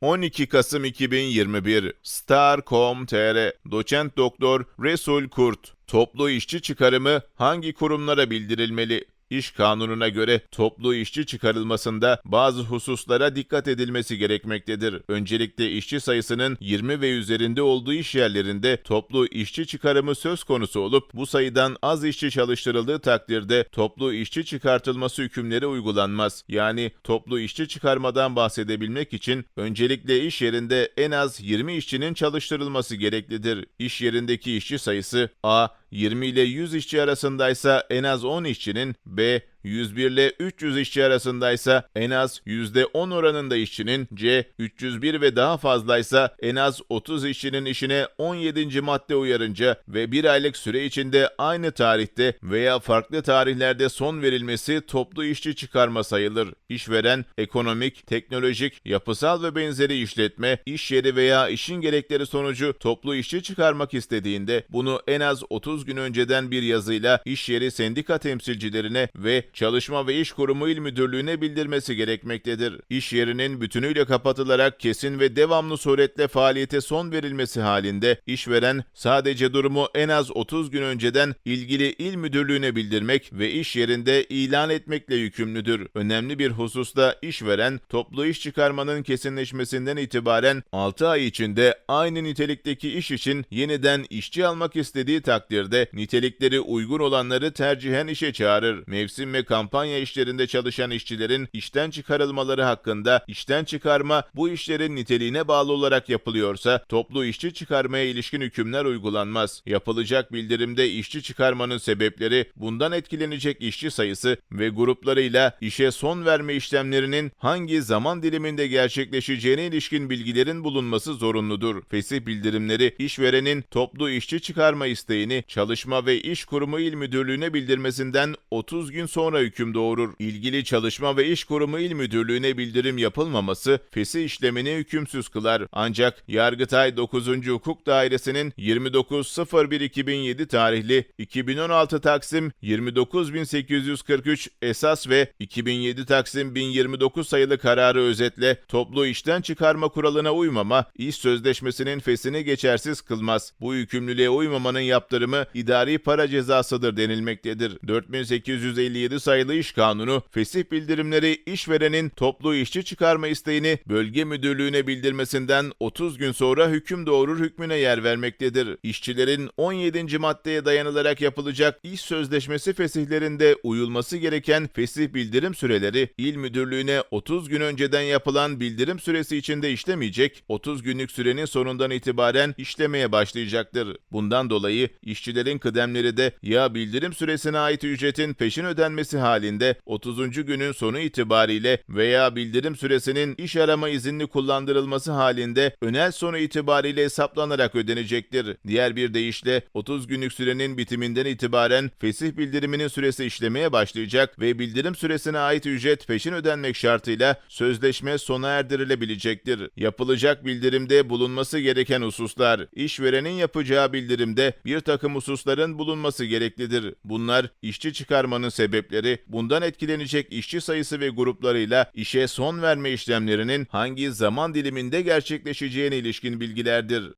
12 Kasım 2021 Star.com.tr Doçent Doktor Resul Kurt Toplu işçi çıkarımı hangi kurumlara bildirilmeli? İş kanununa göre toplu işçi çıkarılmasında bazı hususlara dikkat edilmesi gerekmektedir. Öncelikle işçi sayısının 20 ve üzerinde olduğu iş yerlerinde toplu işçi çıkarımı söz konusu olup bu sayıdan az işçi çalıştırıldığı takdirde toplu işçi çıkartılması hükümleri uygulanmaz. Yani toplu işçi çıkarmadan bahsedebilmek için öncelikle iş yerinde en az 20 işçinin çalıştırılması gereklidir. İş yerindeki işçi sayısı A 20 ile 100 işçi arasındaysa en az 10 işçinin, B 101 ile 300 işçi arasındaysa en az %10 oranında işçinin, C 301 ve daha fazlaysa en az 30 işçinin işine 17. madde uyarınca ve bir aylık süre içinde aynı tarihte veya farklı tarihlerde son verilmesi toplu işçi çıkarma sayılır. İşveren, ekonomik, teknolojik, yapısal ve benzeri işletme, iş yeri veya işin gerekleri sonucu toplu işçi çıkarmak istediğinde bunu en az 30 gün önceden bir yazıyla iş yeri sendika temsilcilerine ve Çalışma ve İş Kurumu İl Müdürlüğü'ne bildirmesi gerekmektedir. İş yerinin bütünüyle kapatılarak kesin ve devamlı suretle faaliyete son verilmesi halinde işveren sadece durumu en az 30 gün önceden ilgili il müdürlüğüne bildirmek ve iş yerinde ilan etmekle yükümlüdür. Önemli bir hususta işveren toplu iş çıkarmanın kesinleşmesinden itibaren 6 ay içinde aynı nitelikteki iş için yeniden işçi almak istediği takdirde nitelikleri uygun olanları tercihen işe çağırır. Mevsim ve kampanya işlerinde çalışan işçilerin işten çıkarılmaları hakkında işten çıkarma bu işlerin niteliğine bağlı olarak yapılıyorsa toplu işçi çıkarmaya ilişkin hükümler uygulanmaz. Yapılacak bildirimde işçi çıkarmanın sebepleri, bundan etkilenecek işçi sayısı ve gruplarıyla işe son verme işlemlerinin hangi zaman diliminde gerçekleşeceğine ilişkin bilgilerin bulunması zorunludur. Fesih bildirimleri işverenin toplu işçi çıkarma isteğini Çalışma ve İş Kurumu İl Müdürlüğü'ne bildirmesinden 30 gün sonra hüküm doğurur. İlgili Çalışma ve İş Kurumu İl Müdürlüğü'ne bildirim yapılmaması fesih işlemini hükümsüz kılar. Ancak Yargıtay 9. Hukuk Dairesi'nin 29.01.2007 tarihli 2016 Taksim 29843 esas ve 2007 Taksim 1029 sayılı kararı özetle toplu işten çıkarma kuralına uymama iş sözleşmesinin fesini geçersiz kılmaz. Bu yükümlülüğe uymamanın yaptırımı idari para cezasıdır denilmektedir. 4857 sayılı iş kanunu fesih bildirimleri işverenin toplu işçi çıkarma isteğini bölge müdürlüğüne bildirmesinden 30 gün sonra hüküm doğurur hükmüne yer vermektedir. İşçilerin 17. maddeye dayanılarak yapılacak iş sözleşmesi fesihlerinde uyulması gereken fesih bildirim süreleri il müdürlüğüne 30 gün önceden yapılan bildirim süresi içinde işlemeyecek, 30 günlük sürenin sonundan itibaren işlemeye başlayacaktır. Bundan dolayı işçilerin kıdemleri de ya bildirim süresine ait ücretin peşin ödenmesi halinde 30. günün sonu itibariyle veya bildirim süresinin iş arama izinli kullandırılması halinde önel sonu itibariyle hesaplanarak ödenecektir. Diğer bir deyişle 30 günlük sürenin bitiminden itibaren fesih bildiriminin süresi işlemeye başlayacak ve bildirim süresine ait ücret peşin ödenmek şartıyla sözleşme sona erdirilebilecektir. Yapılacak bildirimde bulunması gereken hususlar, işverenin yapacağı bildirimde bir takım hususların bulunması gereklidir. Bunlar işçi çıkarmanın sebepleri, bundan etkilenecek işçi sayısı ve gruplarıyla işe son verme işlemlerinin hangi zaman diliminde gerçekleşeceğine ilişkin bilgilerdir.